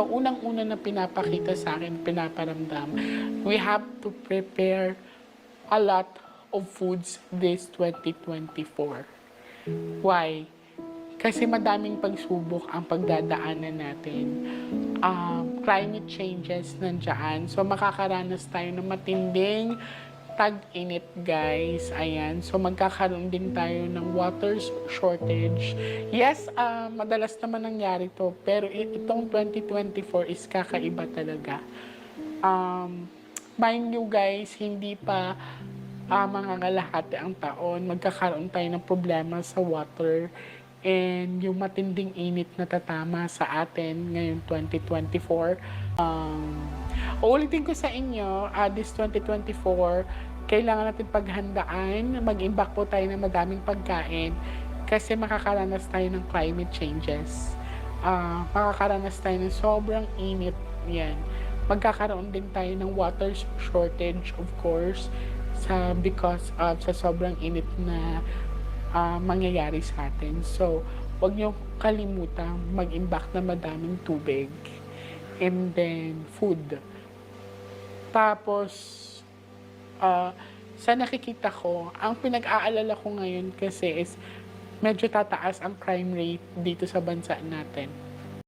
So, unang-una na pinapakita sa akin, pinaparamdam, we have to prepare a lot of foods this 2024. Why? Kasi madaming pagsubok ang pagdadaanan natin. Um, climate changes nandiyan. So makakaranas tayo ng matinding tag-init, guys. Ayan. So magkakaroon din tayo ng water shortage. Yes, ah, madalas naman nangyari to. Pero itong 2024 is kakaiba talaga. Um, mind you guys, hindi pa uh, mangangalahati ang taon, magkakaroon tayo ng problema sa water and yung matinding init na tatama sa atin ngayong 2024. Um, uulitin ko sa inyo, uh, this 2024, kailangan natin paghandaan, mag-imbak po tayo ng madaming pagkain kasi makakaranas tayo ng climate changes. Ah, makakaranas tayo ng sobrang init. Yan. Magkakaroon din tayo ng water shortage, of course, sa because of sa sobrang init na ah, mangyayari sa atin. So, wag niyo kalimutan mag-imbak na madaming tubig and then food. Tapos, ah, sa nakikita ko, ang pinag-aalala ko ngayon kasi is medyo tataas ang crime rate dito sa bansa natin.